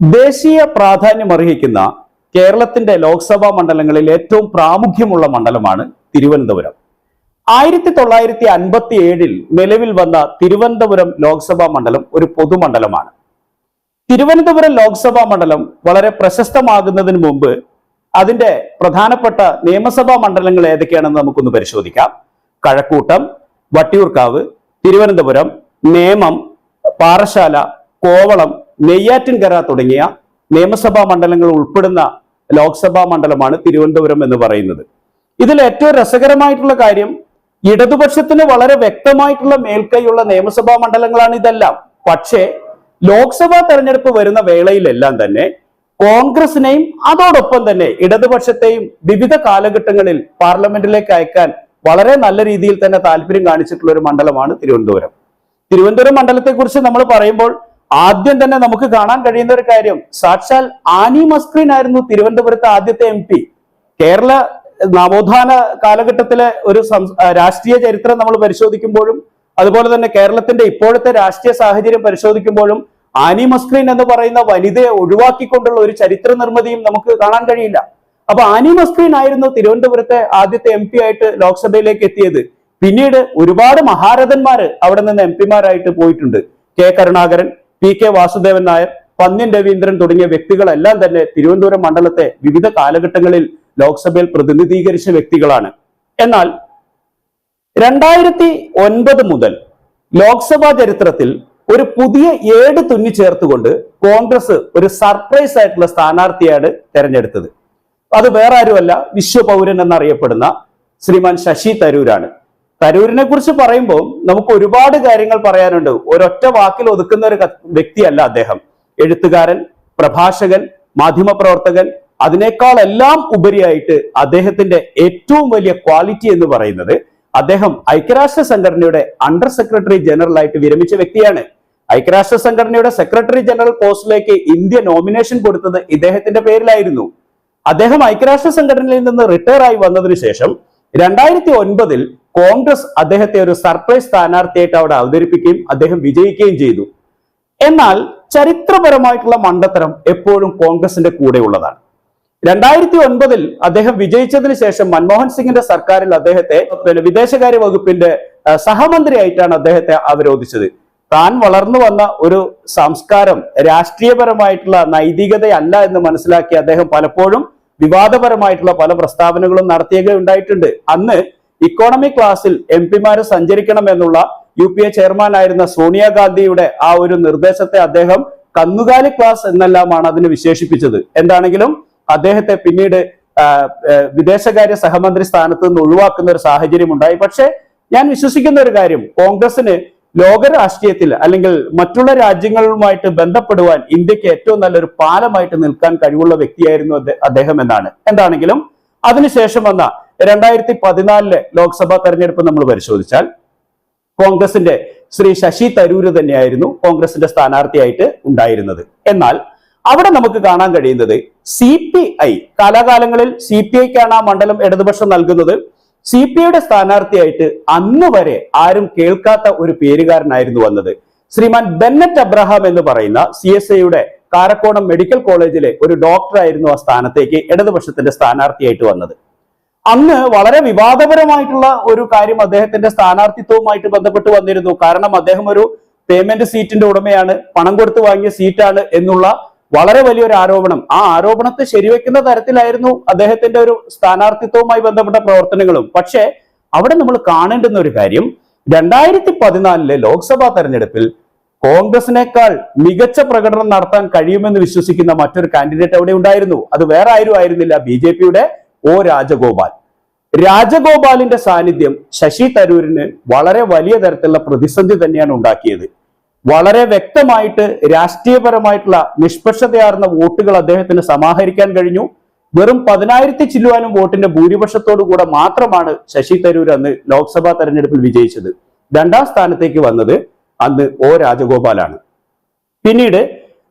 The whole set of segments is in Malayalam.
ദേശീയ പ്രാധാന്യം അർഹിക്കുന്ന കേരളത്തിന്റെ ലോക്സഭാ മണ്ഡലങ്ങളിൽ ഏറ്റവും പ്രാമുഖ്യമുള്ള മണ്ഡലമാണ് തിരുവനന്തപുരം. ആയിരത്തി തൊള്ളായിരത്തി അൻപത്തി ഏഴിൽ നിലവിൽ വന്ന തിരുവനന്തപുരം ലോക്സഭാ മണ്ഡലം ഒരു പൊതുമണ്ഡലമാണ്. തിരുവനന്തപുരം ലോക്സഭാ മണ്ഡലം വളരെ പ്രശസ്തമാകുന്നതിന് മുമ്പ് അതിന്റെ പ്രധാനപ്പെട്ട നിയമസഭാ മണ്ഡലങ്ങൾ ഏതൊക്കെയാണെന്ന് നമുക്കൊന്ന് പരിശോധിക്കാം. കഴക്കൂട്ടം വട്ടിയൂർക്കാവ് തിരുവനന്തപുരം നേമം പാറശാല കോവളം നെയ്യാറ്റിൻകര തുടങ്ങിയ നിയമസഭാ മണ്ഡലങ്ങൾ ഉൾപ്പെടുന്ന ലോക്സഭാ മണ്ഡലമാണ് തിരുവനന്തപുരം എന്ന് പറയുന്നത്. ഇതിൽ ഏറ്റവും രസകരമായിട്ടുള്ള കാര്യം ഇടതുപക്ഷത്തിന് വളരെ വ്യക്തമായിട്ടുള്ള മേൽക്കൈയുള്ള നിയമസഭാ മണ്ഡലങ്ങളാണ് ഇതെല്ലാം. പക്ഷേ ലോക്സഭാ തെരഞ്ഞെടുപ്പ് വരുന്ന വേളയിലെല്ലാം തന്നെ കോൺഗ്രസിനെയും അതോടൊപ്പം തന്നെ ഇടതുപക്ഷത്തെയും വിവിധ കാലഘട്ടങ്ങളിൽ പാർലമെന്റിലേക്ക് അയക്കാൻ വളരെ നല്ല രീതിയിൽ തന്നെ താല്പര്യം കാണിച്ചിട്ടുള്ള ഒരു മണ്ഡലമാണ് തിരുവനന്തപുരം. തിരുവനന്തപുരം മണ്ഡലത്തെക്കുറിച്ച് നമ്മൾ പറയുമ്പോൾ ആദ്യം തന്നെ നമുക്ക് കാണാൻ കഴിയുന്ന ഒരു കാര്യം സാക്ഷാൽ ആനി മസ്ക്രീൻ ആയിരുന്നു തിരുവനന്തപുരത്തെ ആദ്യത്തെ എം പി. കേരള നവോത്ഥാന കാലഘട്ടത്തിലെ ഒരു രാഷ്ട്രീയ ചരിത്രം നമ്മൾ പരിശോധിക്കുമ്പോഴും അതുപോലെ തന്നെ കേരളത്തിന്റെ ഇപ്പോഴത്തെ രാഷ്ട്രീയ സാഹചര്യം പരിശോധിക്കുമ്പോഴും ആനി മസ്ക്രീൻ എന്ന് പറയുന്ന വനിതയെ ഒഴിവാക്കിക്കൊണ്ടുള്ള ഒരു ചരിത്ര നിർമ്മിതിയും നമുക്ക് കാണാൻ കഴിയില്ല. അപ്പൊ ആനി മസ്ക്രീൻ ആയിരുന്നു തിരുവനന്തപുരത്തെ ആദ്യത്തെ എം ആയിട്ട് ലോക്സഭയിലേക്ക് എത്തിയത്. പിന്നീട് ഒരുപാട് മഹാരഥന്മാര് അവിടെ നിന്ന് എം പിമാരായിട്ട് പോയിട്ടുണ്ട്. K Karunakaran P K Vasudevan Nair Pannyan Raveendran തുടങ്ങിയ വ്യക്തികളെല്ലാം തന്നെ തിരുവനന്തപുരം മണ്ഡലത്തെ വിവിധ കാലഘട്ടങ്ങളിൽ ലോക്സഭയിൽ പ്രതിനിധീകരിച്ച വ്യക്തികളാണ്. എന്നാൽ രണ്ടായിരത്തി ഒൻപത് മുതൽ ലോക്സഭാ ചരിത്രത്തിൽ ഒരു പുതിയ ഏട് തുന്നി ചേർത്തുകൊണ്ട് കോൺഗ്രസ് ഒരു സർപ്രൈസ് ആയിട്ടുള്ള സ്ഥാനാർത്ഥിയാണ് തെരഞ്ഞെടുത്തത്. അത് വേറെ ആരുമല്ല വിശ്വപൗരൻ എന്നറിയപ്പെടുന്ന ശ്രീമാൻ ശശി തരൂരാണ്. തരൂരിനെ കുറിച്ച് പറയുമ്പോൾ നമുക്ക് ഒരുപാട് കാര്യങ്ങൾ പറയാനുണ്ട്. ഒരൊറ്റ വാക്കിൽ ഒതുക്കുന്ന ഒരു വ്യക്തിയല്ല അദ്ദേഹം. എഴുത്തുകാരൻ പ്രഭാഷകൻ മാധ്യമപ്രവർത്തകൻ അതിനേക്കാൾ എല്ലാം ഉപരിയായിട്ട് അദ്ദേഹത്തിന്റെ ഏറ്റവും വലിയ ക്വാളിറ്റി എന്ന് പറയുന്നത് അദ്ദേഹം ഐക്യരാഷ്ട്ര സംഘടനയുടെ അണ്ടർ സെക്രട്ടറി ജനറൽ ആയിട്ട് വിരമിച്ച വ്യക്തിയാണ്. ഐക്യരാഷ്ട്ര സംഘടനയുടെ സെക്രട്ടറി ജനറൽ പോസ്റ്റിലേക്ക് ഇന്ത്യ നോമിനേഷൻ കൊടുത്തത് ഇദ്ദേഹത്തിന്റെ പേരിലായിരുന്നു. അദ്ദേഹം ഐക്യരാഷ്ട്ര സംഘടനയിൽ നിന്ന് റിട്ടയർ ആയി വന്നതിന് ശേഷം രണ്ടായിരത്തി ഒൻപതിൽ കോൺഗ്രസ് അദ്ദേഹത്തെ ഒരു സർപ്രൈസ് സ്ഥാനാർത്ഥിയായിട്ട് അവിടെ അവതരിപ്പിക്കുകയും അദ്ദേഹം വിജയിക്കുകയും ചെയ്തു. എന്നാൽ ചരിത്രപരമായിട്ടുള്ള മണ്ടത്തരം എപ്പോഴും കോൺഗ്രസിന്റെ കൂടെയുള്ളതാണ് രണ്ടായിരത്തി ഒൻപതിൽ അദ്ദേഹം വിജയിച്ചതിന് ശേഷം മൻമോഹൻ സിംഗിന്റെ സർക്കാരിൽ അദ്ദേഹത്തെ പിന്നെ വിദേശകാര്യ വകുപ്പിന്റെ സഹമന്ത്രിയായിട്ടാണ് അദ്ദേഹത്തെ അവരോധിച്ചത്. താൻ വളർന്നു വന്ന ഒരു സംസ്കാരം രാഷ്ട്രീയപരമായിട്ടുള്ള നൈതികതയല്ല എന്ന് മനസ്സിലാക്കി അദ്ദേഹം പലപ്പോഴും വിവാദപരമായിട്ടുള്ള പല പ്രസ്താവനകളും നടത്തിയൊക്കെ ഉണ്ടായിട്ടുണ്ട്. അന്ന് ഇക്കോണമി ക്ലാസ്സിൽ എം പിമാര് സഞ്ചരിക്കണമെന്നുള്ള യു പി എ ചെയർമാൻ ആയിരുന്ന സോണിയാഗാന്ധിയുടെ ആ ഒരു നിർദ്ദേശത്തെ അദ്ദേഹം കന്നുകാലി ക്ലാസ് എന്നെല്ലാമാണ് അതിന് വിശേഷിപ്പിച്ചത്. എന്താണെങ്കിലും അദ്ദേഹത്തെ പിന്നീട് വിദേശകാര്യ സഹമന്ത്രി സ്ഥാനത്ത് നിന്ന് ഒഴിവാക്കുന്ന ഒരു സാഹചര്യം ഉണ്ടായി പക്ഷേ ഞാൻ വിശ്വസിക്കുന്ന ഒരു കാര്യം. കോൺഗ്രസിന് ലോക രാഷ്ട്രീയത്തിൽ അല്ലെങ്കിൽ മറ്റുള്ള രാജ്യങ്ങളുമായിട്ട് ബന്ധപ്പെടുവാൻ ഇന്ത്യയ്ക്ക് ഏറ്റവും നല്ലൊരു പാലമായിട്ട് നിൽക്കാൻ കഴിവുള്ള വ്യക്തിയായിരുന്നു അദ്ദേഹം എന്നാണ്. എന്താണെങ്കിലും അതിനുശേഷം വന്ന രണ്ടായിരത്തി പതിനാലിലെ ലോക്സഭാ തെരഞ്ഞെടുപ്പ് നമ്മൾ പരിശോധിച്ചാൽ കോൺഗ്രസിന്റെ ശ്രീ ശശി തരൂര് തന്നെയായിരുന്നു കോൺഗ്രസിന്റെ സ്ഥാനാർത്ഥിയായിട്ട് ഉണ്ടായിരുന്നത്. എന്നാൽ അവിടെ നമുക്ക് കാണാൻ കഴിയുന്നത് സി പി ഐ കാലാകാലങ്ങളിൽ സി പി ഐക്കാണ് ആ മണ്ഡലം ഇടതുപക്ഷം നൽകുന്നത്. സി പി ഐയുടെ സ്ഥാനാർത്ഥിയായിട്ട് അന്ന് വരെ ആരും കേൾക്കാത്ത ഒരു പേരുകാരനായിരുന്നു വന്നത്. ശ്രീമാൻ ബെന്നറ്റ് അബ്രഹാം എന്ന് പറയുന്ന സി എസ് ഐയുടെ കാരക്കോണം മെഡിക്കൽ കോളേജിലെ ഒരു ഡോക്ടറായിരുന്നു ആ സ്ഥാനത്തേക്ക് ഇടതുപക്ഷത്തിന്റെ സ്ഥാനാർത്ഥിയായിട്ട് വന്നത്. അന്ന് വളരെ വിവാദപരമായിട്ടുള്ള ഒരു കാര്യം അദ്ദേഹത്തിന്റെ സ്ഥാനാർത്ഥിത്വവുമായിട്ട് ബന്ധപ്പെട്ട് വന്നിരുന്നു. കാരണം അദ്ദേഹം ഒരു പേയ്മെന്റ് സീറ്റിന്റെ ഉടമയാണ് പണം കൊടുത്ത് വാങ്ങിയ സീറ്റാണ് എന്നുള്ള വളരെ വലിയൊരു ആരോപണം. ആ ആരോപണത്തെ ശരിവെക്കുന്ന തരത്തിലായിരുന്നു അദ്ദേഹത്തിന്റെ ഒരു സ്ഥാനാർത്ഥിത്വവുമായി ബന്ധപ്പെട്ട പ്രവർത്തനങ്ങളും. പക്ഷേ അവിടെ നമ്മൾ കാണേണ്ടുന്ന ഒരു കാര്യം രണ്ടായിരത്തി പതിനാലിലെ ലോക്സഭാ തെരഞ്ഞെടുപ്പിൽ കോൺഗ്രസിനേക്കാൾ മികച്ച പ്രകടനം നടത്താൻ കഴിയുമെന്ന് വിശ്വസിക്കുന്ന മറ്റൊരു കാൻഡിഡേറ്റ് അവിടെ ഉണ്ടായിരുന്നു. അത് വേറെ ആരും ആയിരുന്നില്ല. ബി ജെ പിയുടെ ഒ രാജഗോപാൽ. രാജഗോപാലിന്റെ സാന്നിധ്യം ശശി തരൂരിന് വളരെ വലിയ തരത്തിലുള്ള പ്രതിസന്ധി തന്നെയാണ് ഉണ്ടാക്കിയത്. വളരെ വ്യക്തമായിട്ട് രാഷ്ട്രീയപരമായിട്ടുള്ള നിഷ്പക്ഷതയാർന്ന വോട്ടുകൾ അദ്ദേഹത്തിന് സമാഹരിക്കാൻ കഴിഞ്ഞു. വെറും പതിനായിരത്തി ചില്ലുവാനും വോട്ടിന്റെ ഭൂരിപക്ഷത്തോടു കൂടെ മാത്രമാണ് ശശി തരൂർ അന്ന് ലോക്സഭാ തെരഞ്ഞെടുപ്പിൽ വിജയിച്ചത്. രണ്ടാം സ്ഥാനത്തേക്ക് വന്നത് അന്ന് ഒ രാജഗോപാലാണ്. പിന്നീട്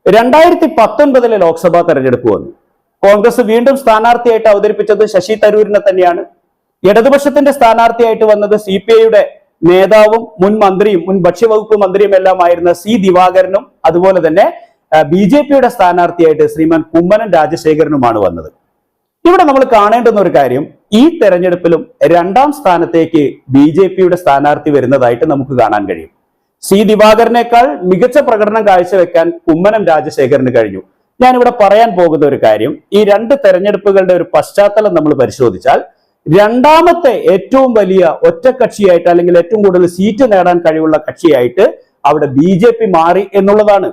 രണ്ടായിരത്തി പത്തൊൻപതിലെ ലോക്സഭാ തെരഞ്ഞെടുപ്പ് വന്നു. കോൺഗ്രസ് വീണ്ടും സ്ഥാനാർത്ഥിയായിട്ട് അവതരിപ്പിച്ചത് ശശി തരൂരിനെ തന്നെയാണ്. ഇടതുപക്ഷത്തിന്റെ സ്ഥാനാർത്ഥിയായിട്ട് വന്നത് സി പി ഐയുടെ നേതാവും മുൻ മന്ത്രിയും മുൻ ഭക്ഷ്യവകുപ്പ് മന്ത്രിയും എല്ലാം ആയിരുന്ന സി ദിവാകരനും അതുപോലെ തന്നെ ബി ജെ പിയുടെ സ്ഥാനാർത്ഥിയായിട്ട് ശ്രീമാൻ കുമ്മനം രാജശേഖരനുമാണ് വന്നത്. ഇവിടെ നമ്മൾ കാണേണ്ടുന്ന ഒരു കാര്യം ഈ തെരഞ്ഞെടുപ്പിലും രണ്ടാം സ്ഥാനത്തേക്ക് ബി ജെ പിയുടെ സ്ഥാനാർത്ഥി വരുന്നതായിട്ട് നമുക്ക് കാണാൻ കഴിയും. സി ദിവാകരനേക്കാൾ മികച്ച പ്രകടനം കാഴ്ചവെക്കാൻ കുമ്മനം രാജശേഖരന് കഴിഞ്ഞു. ഞാനിവിടെ പറയാൻ പോകുന്ന ഒരു കാര്യം ഈ രണ്ട് തെരഞ്ഞെടുപ്പുകളുടെ ഒരു പശ്ചാത്തലം നമ്മൾ പരിശോധിച്ചാൽ രണ്ടാമത്തെ ഏറ്റവും വലിയ ഒറ്റക്കക്ഷിയായിട്ട് അല്ലെങ്കിൽ ഏറ്റവും കൂടുതൽ സീറ്റ് നേടാൻ കഴിവുള്ള കക്ഷിയായിട്ട് അവിടെ ബി ജെ പി മാറി എന്നുള്ളതാണ്.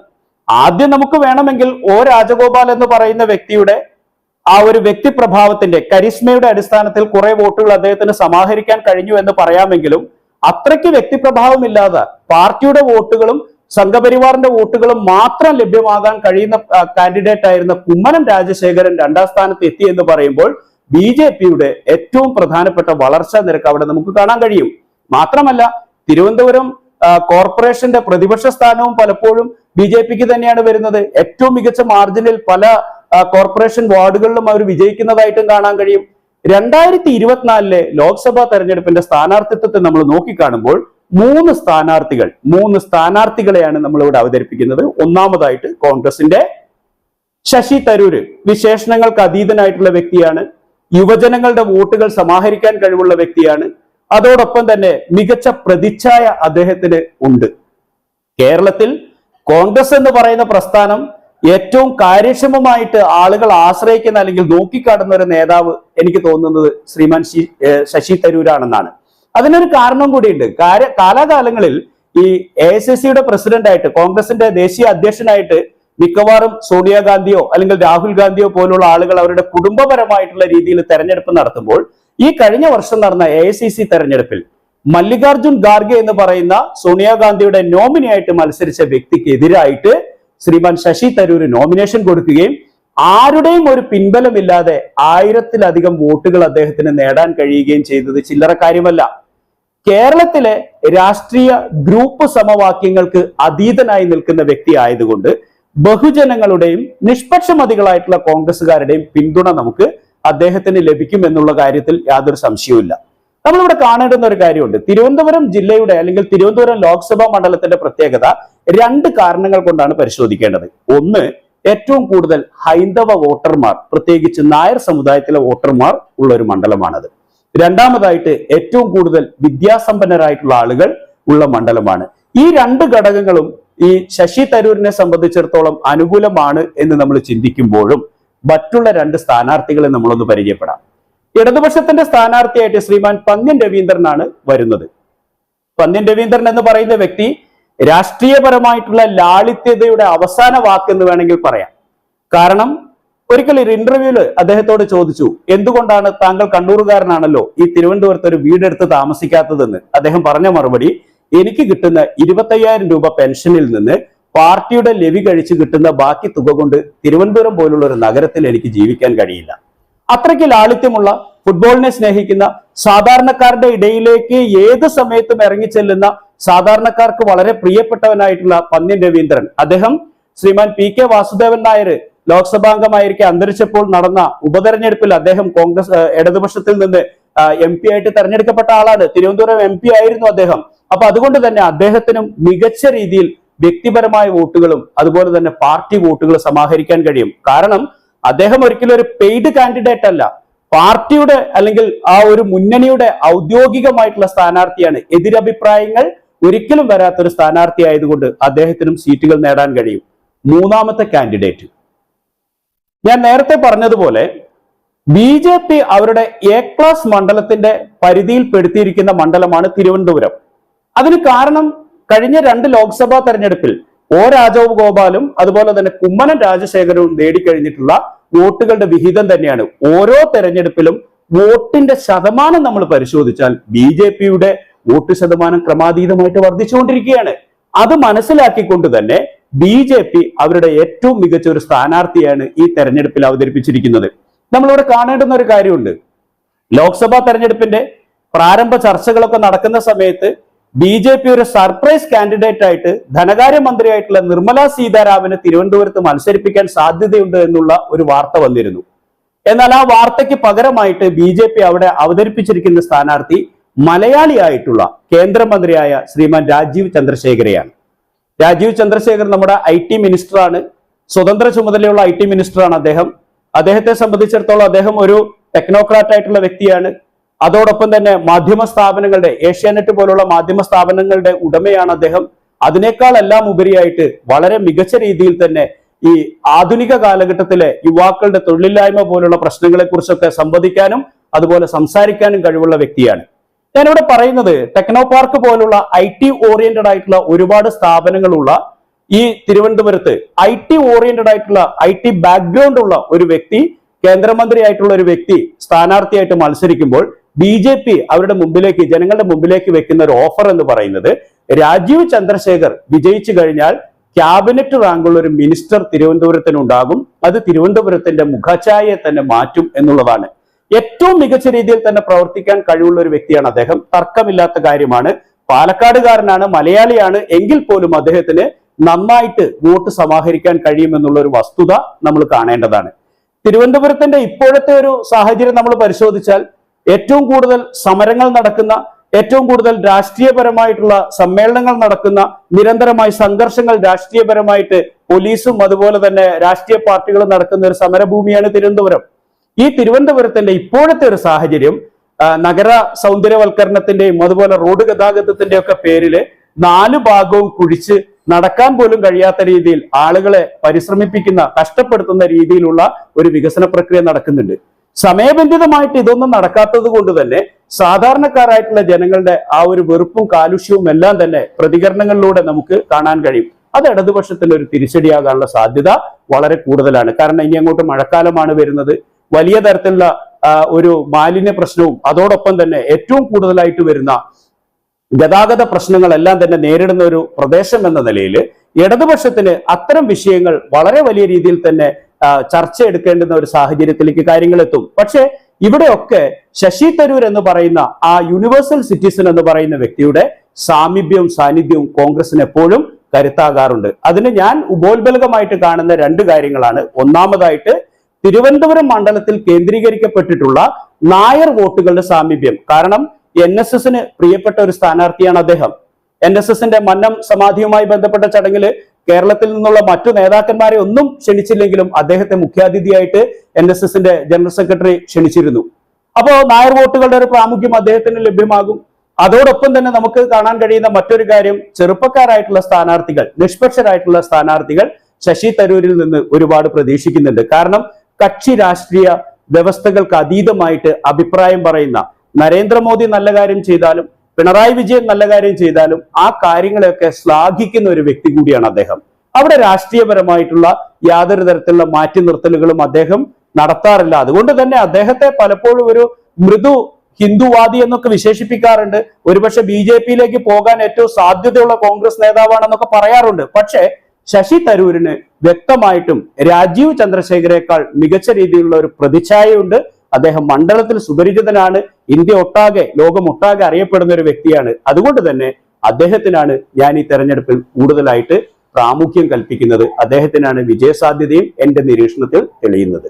ആദ്യം നമുക്ക് വേണമെങ്കിൽ ഓ രാജഗോപാൽ എന്ന് പറയുന്ന വ്യക്തിയുടെ ആ ഒരു വ്യക്തിപ്രഭാവത്തിന്റെ കരിസ്മയുടെ അടിസ്ഥാനത്തിൽ കുറെ വോട്ടുകൾ അദ്ദേഹത്തിന് സമാഹരിക്കാൻ കഴിഞ്ഞു എന്ന് പറയാമെങ്കിലും അത്രയ്ക്ക് വ്യക്തിപ്രഭാവമില്ലാതെ പാർട്ടിയുടെ വോട്ടുകളും സംഘപരിവാറിന്റെ വോട്ടുകൾ മാത്രം ലഭ്യമാകാൻ കഴിയുന്ന കാൻഡിഡേറ്റ് ആയിരുന്ന കുമ്മനം രാജശേഖരൻ രണ്ടാം സ്ഥാനത്ത് എത്തി എന്ന് പറയുമ്പോൾ ബി ജെ പിയുടെ ഏറ്റവും പ്രധാനപ്പെട്ട വളർച്ചാ നിരക്ക് അവിടെ നമുക്ക് കാണാൻ കഴിയും. മാത്രമല്ല തിരുവനന്തപുരം കോർപ്പറേഷന്റെ പ്രതിപക്ഷ സ്ഥാനവും പലപ്പോഴും ബി ജെ പിക്ക് തന്നെയാണ് വരുന്നത്. ഏറ്റവും മികച്ച മാർജിനിൽ പല കോർപ്പറേഷൻ വാർഡുകളിലും അവർ വിജയിക്കുന്നതായിട്ടും കാണാൻ കഴിയും. രണ്ടായിരത്തി ഇരുപത്തിനാലിലെ ലോക്സഭാ തെരഞ്ഞെടുപ്പിന്റെ സ്ഥാനാർത്ഥിത്വത്തെ നമ്മൾ നോക്കിക്കാണുമ്പോൾ മൂന്ന് സ്ഥാനാർത്ഥികൾ മൂന്ന് സ്ഥാനാർത്ഥികളെയാണ് നമ്മൾ ഇവിടെ അവതരിപ്പിക്കുന്നത്. ഒന്നാമതായിട്ട് കോൺഗ്രസിന്റെ ശശി തരൂര്. വിശേഷണങ്ങൾക്ക് അതീതനായിട്ടുള്ള വ്യക്തിയാണ്. യുവജനങ്ങളുടെ വോട്ടുകൾ സമാഹരിക്കാൻ കഴിവുള്ള വ്യക്തിയാണ്. അതോടൊപ്പം തന്നെ മികച്ച പ്രതിച്ഛായ അദ്ദേഹത്തിന് ഉണ്ട്. കേരളത്തിൽ കോൺഗ്രസ് എന്ന് പറയുന്ന പ്രസ്ഥാനം ഏറ്റവും കാര്യക്ഷമമായിട്ട് ആളുകൾ ആശ്രയിക്കുന്ന അല്ലെങ്കിൽ നോക്കിക്കാടുന്ന ഒരു നേതാവ് എനിക്ക് തോന്നുന്നത് ശ്രീമാൻ ശശി തരൂരാണെന്നാണ്. അതിനൊരു കാരണം കൂടിയുണ്ട്. കാര്യ കാലാകാലങ്ങളിൽ ഈ എ എസ് എസ് സിയുടെ പ്രസിഡന്റായിട്ട് കോൺഗ്രസിന്റെ ദേശീയ അധ്യക്ഷനായിട്ട് മിക്കവാറും സോണിയാഗാന്ധിയോ അല്ലെങ്കിൽ രാഹുൽ ഗാന്ധിയോ പോലുള്ള ആളുകൾ അവരുടെ കുടുംബപരമായിട്ടുള്ള രീതിയിൽ തെരഞ്ഞെടുപ്പ് നടത്തുമ്പോൾ ഈ കഴിഞ്ഞ വർഷം നടന്ന എ സി സി തെരഞ്ഞെടുപ്പിൽ മല്ലികാർജുൻ ഖാർഗെ എന്ന് പറയുന്ന സോണിയാഗാന്ധിയുടെ നോമിനിയായിട്ട് മത്സരിച്ച വ്യക്തിക്ക് എതിരായിട്ട് ശ്രീമാൻ ശശി തരൂര് നോമിനേഷൻ കൊടുക്കുകയും ആരുടെയും ഒരു പിൻബലമില്ലാതെ ആയിരത്തിലധികം വോട്ടുകൾ അദ്ദേഹത്തിന് നേടാൻ കഴിയുകയും ചെയ്തത് ചില്ലറ കാര്യമല്ല. കേരളത്തിലെ രാഷ്ട്രീയ ഗ്രൂപ്പ് സമവാക്യങ്ങൾക്ക് അതീതനായി നിൽക്കുന്ന വ്യക്തി ആയതുകൊണ്ട് ബഹുജനങ്ങളുടെയും നിഷ്പക്ഷമതികളായിട്ടുള്ള കോൺഗ്രസ്സുകാരുടെയും പിന്തുണ നമുക്ക് അദ്ദേഹത്തിന് ലഭിക്കും എന്നുള്ള കാര്യത്തിൽ യാതൊരു സംശയവുമില്ല. നമ്മളിവിടെ കാണേണ്ടുന്ന ഒരു കാര്യമുണ്ട്. തിരുവനന്തപുരം ജില്ലയുടെ അല്ലെങ്കിൽ തിരുവനന്തപുരം ലോക്സഭാ മണ്ഡലത്തിന്റെ പ്രത്യേകത രണ്ട് കാരണങ്ങൾ കൊണ്ടാണ് പരിശോധിക്കേണ്ടത്. ഒന്ന് ഏറ്റവും കൂടുതൽ ഹൈന്ദവ വോട്ടർമാർ പ്രത്യേകിച്ച് നായർ സമുദായത്തിലെ വോട്ടർമാർ ഉള്ള ഒരു മണ്ഡലമാണത്. രണ്ടാമതായിട്ട് ഏറ്റവും കൂടുതൽ വിദ്യാസമ്പന്നരായിട്ടുള്ള ആളുകൾ ഉള്ള മണ്ഡലമാണ്. ഈ രണ്ട് ഘടകങ്ങളും ഈ ശശി തരൂരിനെ സംബന്ധിച്ചിടത്തോളം അനുകൂലമാണ് എന്ന് നമ്മൾ ചിന്തിക്കുമ്പോഴും മറ്റുള്ള രണ്ട് സ്ഥാനാർത്ഥികളെ നമ്മളൊന്ന് പരിചയപ്പെടാം. ഇടതുപക്ഷത്തിന്റെ സ്ഥാനാർത്ഥിയായിട്ട് ശ്രീമാൻ പന്ന്യൻ രവീന്ദ്രനാണ് വരുന്നത്. പന്ന്യൻ രവീന്ദ്രൻ എന്ന് പറയുന്ന വ്യക്തി രാഷ്ട്രീയപരമായിട്ടുള്ള ലാളിത്യതയുടെ അവസാന വാക്ക് എന്ന് വേണമെങ്കിൽ പറയാം. കാരണം ഒരിക്കൽ ഒരു ഇന്റർവ്യൂൽ അദ്ദേഹത്തോട് ചോദിച്ചു എന്തുകൊണ്ടാണ് താങ്കൾ കണ്ണൂറുകാരനാണല്ലോ ഈ തിരുവനന്തപുരത്ത് ഒരു വീടെടുത്ത് താമസിക്കാത്തതെന്ന്? അദ്ദേഹം പറഞ്ഞ മറുപടി എനിക്ക് കിട്ടുന്ന ഇരുപത്തയ്യായിരം രൂപ പെൻഷനിൽ നിന്ന് പാർട്ടിയുടെ ലെവി കഴിച്ച് കിട്ടുന്ന ബാക്കി തുക കൊണ്ട് തിരുവനന്തപുരം പോലുള്ള ഒരു നഗരത്തിൽ എനിക്ക് ജീവിക്കാൻ കഴിയില്ല. അത്രയ്ക്ക് ലാളിത്യമുള്ള ഫുട്ബോളിനെ സ്നേഹിക്കുന്ന സാധാരണക്കാരുടെ ഇടയിലേക്ക് ഏത് സമയത്തും ഇറങ്ങിച്ചെല്ലുന്ന സാധാരണക്കാർക്ക് വളരെ പ്രിയപ്പെട്ടവനായിട്ടുള്ള പന്ന്യൻ രവീന്ദ്രൻ. അദ്ദേഹം ശ്രീമാൻ പി കെ വാസുദേവൻ നായർ ലോക്സഭാംഗമായിരിക്കെ അന്തരിച്ചപ്പോൾ നടന്ന ഉപതെരഞ്ഞെടുപ്പിൽ അദ്ദേഹം കോൺഗ്രസ് ഇടതുപക്ഷത്തിൽ നിന്ന് എം പി ആയിട്ട് തെരഞ്ഞെടുക്കപ്പെട്ട ആളാണ്. തിരുവനന്തപുരം എം പി ആയിരുന്നു അദ്ദേഹം. അപ്പൊ അതുകൊണ്ട് തന്നെ അദ്ദേഹത്തിനും മികച്ച രീതിയിൽ വ്യക്തിപരമായ വോട്ടുകളും അതുപോലെ തന്നെ പാർട്ടി വോട്ടുകളും സമാഹരിക്കാൻ കഴിയും. കാരണം അദ്ദേഹം ഒരിക്കലും ഒരു പെയ്ഡ് കാൻഡിഡേറ്റ് അല്ല. പാർട്ടിയുടെ അല്ലെങ്കിൽ ആ ഒരു മുന്നണിയുടെ ഔദ്യോഗികമായിട്ടുള്ള സ്ഥാനാർത്ഥിയാണ്. എതിരഭിപ്രായങ്ങൾ ഒരിക്കലും വരാത്തൊരു സ്ഥാനാർത്ഥി ആയതുകൊണ്ട് അദ്ദേഹത്തിനും സീറ്റുകൾ നേടാൻ കഴിയും. മൂന്നാമത്തെ കാൻഡിഡേറ്റ് ഞാൻ നേരത്തെ പറഞ്ഞതുപോലെ ബി ജെ പി അവരുടെ എ ക്ലാസ് മണ്ഡലത്തിന്റെ പരിധിയിൽപ്പെടുത്തിയിരിക്കുന്ന മണ്ഡലമാണ് തിരുവനന്തപുരം. അതിന് കാരണം കഴിഞ്ഞ രണ്ട് ലോക്സഭാ തെരഞ്ഞെടുപ്പിൽ ഒ രാജഗോപാലും അതുപോലെ തന്നെ കുമ്മനം രാജശേഖരവും നേടിക്കഴിഞ്ഞിട്ടുള്ള വോട്ടുകളുടെ വിഹിതം തന്നെയാണ്. ഓരോ തെരഞ്ഞെടുപ്പിലും വോട്ടിന്റെ ശതമാനം നമ്മൾ പരിശോധിച്ചാൽ ബി ജെ പിയുടെ വോട്ട് ശതമാനം ക്രമാതീതമായിട്ട് വർദ്ധിച്ചുകൊണ്ടിരിക്കുകയാണ്. അത് മനസ്സിലാക്കിക്കൊണ്ട് തന്നെ ബി ജെ പി അവരുടെ ഏറ്റവും മികച്ച ഒരു സ്ഥാനാർത്ഥിയാണ് ഈ തെരഞ്ഞെടുപ്പിൽ അവതരിപ്പിച്ചിരിക്കുന്നത്. നമ്മളിവിടെ കാണേണ്ടുന്ന ഒരു കാര്യമുണ്ട്. ലോക്സഭാ തെരഞ്ഞെടുപ്പിന്റെ പ്രാരംഭ ചർച്ചകളൊക്കെ നടക്കുന്ന സമയത്ത് ബി ജെ പി ഒരു സർപ്രൈസ് കാൻഡിഡേറ്റ് ആയിട്ട് ധനകാര്യമന്ത്രിയായിട്ടുള്ള നിർമ്മല സീതാരാമനെ തിരുവനന്തപുരത്ത് മത്സരിപ്പിക്കാൻ സാധ്യതയുണ്ട് എന്നുള്ള ഒരു വാർത്ത വന്നിരുന്നു. എന്നാൽ ആ വാർത്തയ്ക്ക് പകരമായിട്ട് ബി ജെ പി അവിടെ അവതരിപ്പിച്ചിരിക്കുന്ന സ്ഥാനാർത്ഥി മലയാളിയായിട്ടുള്ള കേന്ദ്രമന്ത്രിയായ ശ്രീമാൻ രാജീവ് ചന്ദ്രശേഖരയാണ്. രാജീവ് ചന്ദ്രശേഖർ നമ്മുടെ ഐ ടി മിനിസ്റ്ററാണ്. സ്വതന്ത്ര ചുമതലയുള്ള ഐ ടി മിനിസ്റ്ററാണ് അദ്ദേഹം. അദ്ദേഹത്തെ സംബന്ധിച്ചിടത്തോളം അദ്ദേഹം ഒരു ടെക്നോക്രാറ്റ് ആയിട്ടുള്ള വ്യക്തിയാണ്. അതോടൊപ്പം തന്നെ മാധ്യമ സ്ഥാപനങ്ങളുടെ ഏഷ്യാനെറ്റ് പോലുള്ള മാധ്യമ സ്ഥാപനങ്ങളുടെ ഉടമയാണ് അദ്ദേഹം. അതിനേക്കാൾ എല്ലാം ഉപരിയായിട്ട് വളരെ മികച്ച രീതിയിൽ തന്നെ ഈ ആധുനിക കാലഘട്ടത്തിലെ യുവാക്കളുടെ തൊഴിലില്ലായ്മ പോലുള്ള പ്രശ്നങ്ങളെക്കുറിച്ചൊക്കെ സംവദിക്കാനും അതുപോലെ സംസാരിക്കാനും കഴിവുള്ള വ്യക്തിയാണ്. ഞാനിവിടെ പറയുന്നത് ടെക്നോ പാർക്ക് പോലുള്ള ഐ ടി ഓറിയന്റഡ് ആയിട്ടുള്ള ഒരുപാട് സ്ഥാപനങ്ങളുള്ള ഈ തിരുവനന്തപുരത്ത് ഐ ടി ഓറിയന്റഡ് ആയിട്ടുള്ള ഐ ടി ബാക്ക്ഗ്രൗണ്ട് ഉള്ള ഒരു വ്യക്തി കേന്ദ്രമന്ത്രി ആയിട്ടുള്ള ഒരു വ്യക്തി സ്ഥാനാർത്ഥിയായിട്ട് മത്സരിക്കുമ്പോൾ ബി ജെ പി അവരുടെ മുമ്പിലേക്ക് ജനങ്ങളുടെ മുമ്പിലേക്ക് വെക്കുന്ന ഒരു ഓഫർ എന്ന് പറയുന്നത് രാജീവ് ചന്ദ്രശേഖർ വിജയിച്ചു കഴിഞ്ഞാൽ ക്യാബിനറ്റ് റാങ്കുള്ള ഒരു മിനിസ്റ്റർ തിരുവനന്തപുരത്തിന് ഉണ്ടാകും അത് തിരുവനന്തപുരത്തിന്റെ മുഖഛായയെ തന്നെ മാറ്റും എന്നുള്ളതാണ്. ഏറ്റവും മികച്ച രീതിയിൽ തന്നെ പ്രവർത്തിക്കാൻ കഴിവുള്ള ഒരു വ്യക്തിയാണ് അദ്ദേഹം. തർക്കമില്ലാത്ത കാര്യമാണ്. പാലക്കാടുകാരനാണ് മലയാളിയാണ് എങ്കിൽ പോലും അദ്ദേഹത്തിന് നന്നായിട്ട് വോട്ട് സമാഹരിക്കാൻ കഴിയുമെന്നുള്ള ഒരു വസ്തുത നമ്മൾ കാണേണ്ടതാണ്. തിരുവനന്തപുരത്തിന്റെ ഇപ്പോഴത്തെ ഒരു സാഹചര്യം നമ്മൾ പരിശോധിച്ചാൽ ഏറ്റവും കൂടുതൽ സമരങ്ങൾ നടക്കുന്ന ഏറ്റവും കൂടുതൽ രാഷ്ട്രീയപരമായിട്ടുള്ള സമ്മേളനങ്ങൾ നടക്കുന്ന നിരന്തരമായി സംഘർഷങ്ങൾ രാഷ്ട്രീയപരമായിട്ട് പോലീസും അതുപോലെ തന്നെ രാഷ്ട്രീയ പാർട്ടികളും നടക്കുന്ന ഒരു സമരഭൂമിയാണ് തിരുവനന്തപുരം. ഈ തിരുവനന്തപുരത്തിന്റെ ഇപ്പോഴത്തെ ഒരു സാഹചര്യം നഗര സൗന്ദര്യവൽക്കരണത്തിന്റെയും അതുപോലെ റോഡ് ഗതാഗതത്തിന്റെ ഒക്കെ പേരിൽ നാല് ഭാഗവും കുഴിച്ച് നടക്കാൻ പോലും കഴിയാത്ത രീതിയിൽ ആളുകളെ പരിശ്രമിപ്പിക്കുന്ന കഷ്ടപ്പെടുത്തുന്ന രീതിയിലുള്ള ഒരു വികസന പ്രക്രിയ നടക്കുന്നുണ്ട്. സമയബന്ധിതമായിട്ട് ഇതൊന്നും നടക്കാത്തത് കൊണ്ട് തന്നെ സാധാരണക്കാരായിട്ടുള്ള ജനങ്ങളുടെ ആ ഒരു വെറുപ്പും കാലുഷ്യവും എല്ലാം തന്നെ പ്രതികരണങ്ങളിലൂടെ നമുക്ക് കാണാൻ കഴിയും. അത് ഇടതുപക്ഷത്തിന്റെ ഒരു തിരിച്ചടിയാകാനുള്ള സാധ്യത വളരെ കൂടുതലാണ്. കാരണം ഇനി അങ്ങോട്ട് മഴക്കാലമാണ് വരുന്നത്. വലിയ തരത്തിലുള്ള ഒരു മാലിന്യ പ്രശ്നവും അതോടൊപ്പം തന്നെ ഏറ്റവും കൂടുതലായിട്ട് വരുന്ന ഗതാഗത പ്രശ്നങ്ങളെല്ലാം തന്നെ നേരിടുന്ന ഒരു പ്രദേശം എന്ന നിലയിൽ ഇടതുപക്ഷത്തിന് അത്തരം വിഷയങ്ങൾ വളരെ വലിയ രീതിയിൽ തന്നെ ചർച്ച എടുക്കേണ്ടുന്ന ഒരു സാഹചര്യത്തിലേക്ക് കാര്യങ്ങൾ എത്തും. പക്ഷേ ഇവിടെയൊക്കെ ശശി തരൂർ എന്ന് പറയുന്ന ആ യൂണിവേഴ്സൽ സിറ്റിസൺ എന്ന് പറയുന്ന വ്യക്തിയുടെ സാമീപ്യവും സാന്നിധ്യവും കോൺഗ്രസിന് എപ്പോഴും കരുത്താകാറുണ്ട്. അതിന് ഞാൻ ഉപോത്ബലകമായിട്ട് കാണുന്ന രണ്ട് കാര്യങ്ങളാണ്. ഒന്നാമതായിട്ട് തിരുവനന്തപുരം മണ്ഡലത്തിൽ കേന്ദ്രീകരിക്കപ്പെട്ടിട്ടുള്ള നായർ വോട്ടുകളുടെ സാമീപ്യം. കാരണം എൻ എസ് എസിന് പ്രിയപ്പെട്ട ഒരു സ്ഥാനാർത്ഥിയാണ് അദ്ദേഹം. എൻ എസ് എസിന്റെ മന്നം സമാധിയുമായി ബന്ധപ്പെട്ട ചടങ്ങിൽ കേരളത്തിൽ നിന്നുള്ള മറ്റു നേതാക്കന്മാരെ ഒന്നും ക്ഷണിച്ചില്ലെങ്കിലും അദ്ദേഹത്തെ മുഖ്യാതിഥിയായിട്ട് എൻ എസ് എസിന്റെ ജനറൽ സെക്രട്ടറി ക്ഷണിച്ചിരുന്നു. അപ്പോ നായർ വോട്ടുകളുടെ ഒരു പ്രാമുഖ്യം അദ്ദേഹത്തിന് ലഭ്യമാകും. അതോടൊപ്പം തന്നെ നമുക്ക് കാണാൻ കഴിയുന്ന മറ്റൊരു കാര്യം ചെറുപ്പക്കാരായിട്ടുള്ള സ്ഥാനാർത്ഥികൾ നിഷ്പക്ഷരായിട്ടുള്ള സ്ഥാനാർത്ഥികൾ ശശി തരൂരിൽ നിന്ന് ഒരുപാട് പ്രതീക്ഷിക്കുന്നുണ്ട്. കാരണം കക്ഷി രാഷ്ട്രീയ വ്യവസ്ഥകൾക്ക് അതീതമായിട്ട് അഭിപ്രായം പറയുന്ന നരേന്ദ്രമോദി നല്ല കാര്യം ചെയ്താലും പിണറായി വിജയൻ നല്ല കാര്യം ചെയ്താലും ആ കാര്യങ്ങളെയൊക്കെ ശ്ലാഘിക്കുന്ന ഒരു വ്യക്തി കൂടിയാണ് അദ്ദേഹം. അവിടെ രാഷ്ട്രീയപരമായിട്ടുള്ള യാതൊരു തരത്തിലുള്ള മാറ്റി നിർത്തലുകളും അദ്ദേഹം നടത്താറില്ല. അതുകൊണ്ട് തന്നെ അദ്ദേഹത്തെ പലപ്പോഴും ഒരു മൃദു ഹിന്ദുവാദി എന്നൊക്കെ വിശേഷിപ്പിക്കാറുണ്ട്. ഒരുപക്ഷെ ബി ജെ പിയിലേക്ക് പോകാൻ ഏറ്റവും സാധ്യതയുള്ള കോൺഗ്രസ് നേതാവാണെന്നൊക്കെ പറയാറുണ്ട്. പക്ഷേ ശശി തരൂരിന് വ്യക്തമായിട്ടും രാജീവ് ചന്ദ്രശേഖരേക്കാൾ മികച്ച രീതിയിലുള്ള ഒരു പ്രതിച്ഛായയുണ്ട്. അദ്ദേഹം മണ്ഡലത്തിൽ സുപരിചിതനാണ്. ഇന്ത്യ ഒട്ടാകെ ലോകമൊട്ടാകെ അറിയപ്പെടുന്ന ഒരു വ്യക്തിയാണ്. അതുകൊണ്ട് തന്നെ അദ്ദേഹത്തിനാണ് ഞാൻ ഈ തെരഞ്ഞെടുപ്പിൽ കൂടുതലായിട്ട് പ്രാമുഖ്യം കൽപ്പിക്കുന്നത്. അദ്ദേഹത്തിനാണ് വിജയസാധ്യതയും എന്റെ നിരീക്ഷണത്തിൽ തെളിയുന്നത്.